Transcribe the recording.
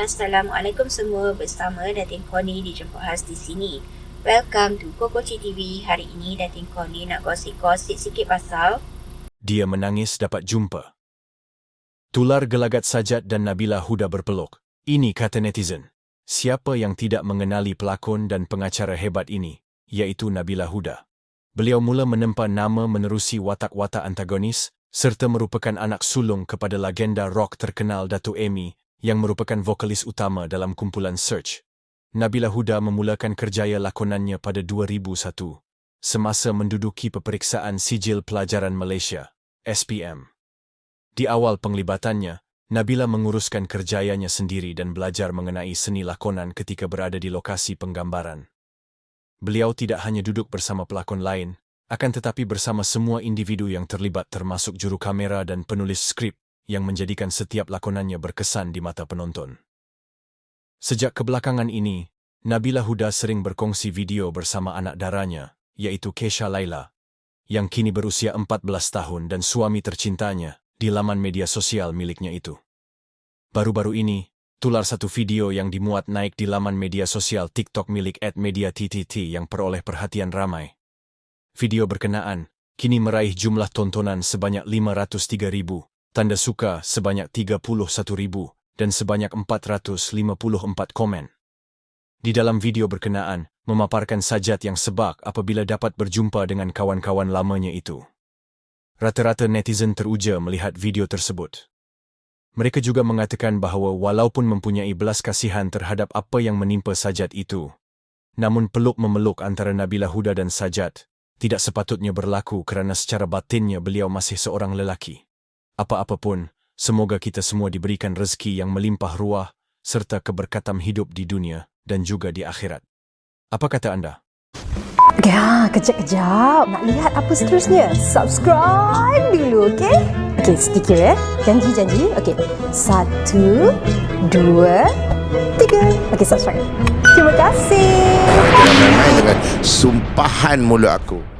Assalamualaikum semua bersama Datin Koni di Jemput Khas di sini. Welcome to Kokoci TV. Hari ini Datin Koni nak gosip-gosip sikit pasal Dia menangis dapat jumpa. Tular gelagat Sajat dan Nabila Huda berpeluk. Ini kata netizen. Siapa yang tidak mengenali pelakon dan pengacara hebat ini, iaitu Nabila Huda. Beliau mula menempa nama menerusi watak-watak antagonis serta merupakan anak sulung kepada legenda rock terkenal Dato' Amy yang merupakan vokalis utama dalam kumpulan Search. Nabila Huda memulakan kerjaya lakonannya pada 2001 semasa menduduki peperiksaan Sijil Pelajaran Malaysia, SPM. Di awal penglibatannya, Nabila menguruskan kerjayanya sendiri dan belajar mengenai seni lakonan ketika berada di lokasi penggambaran. Beliau tidak hanya duduk bersama pelakon lain, akan tetapi bersama semua individu yang terlibat termasuk juru kamera dan penulis skrip yang menjadikan setiap lakonannya berkesan di mata penonton. Sejak kebelakangan ini, Nabila Huda sering berkongsi video bersama anak daranya, iaitu Kesha Laila, yang kini berusia 14 tahun dan suami tercintanya di laman media sosial miliknya itu. Baru-baru ini, tular satu video yang dimuat naik di laman media sosial TikTok milik @mediattt yang peroleh perhatian ramai. Video berkenaan kini meraih jumlah tontonan sebanyak 503 ribu tanda suka sebanyak 31,000 dan sebanyak 454 komen. Di dalam video berkenaan, memaparkan sajat yang sebak apabila dapat berjumpa dengan kawan-kawan lamanya itu. Rata-rata netizen teruja melihat video tersebut. Mereka juga mengatakan bahawa walaupun mempunyai belas kasihan terhadap apa yang menimpa sajat itu, namun peluk-memeluk antara Nabila Huda dan sajat tidak sepatutnya berlaku kerana secara batinnya beliau masih seorang lelaki. Apa-apa pun, semoga kita semua diberikan rezeki yang melimpah ruah serta keberkatan hidup di dunia dan juga di akhirat. Apa kata anda? Ya, kejap-kejap. Nak lihat apa seterusnya? Subscribe dulu, okey? Okey, sedikit ya. Janji-janji. Okey. Satu, dua, tiga. Okey, subscribe. Terima kasih. Jangan main-main dengan sumpahan mulut aku.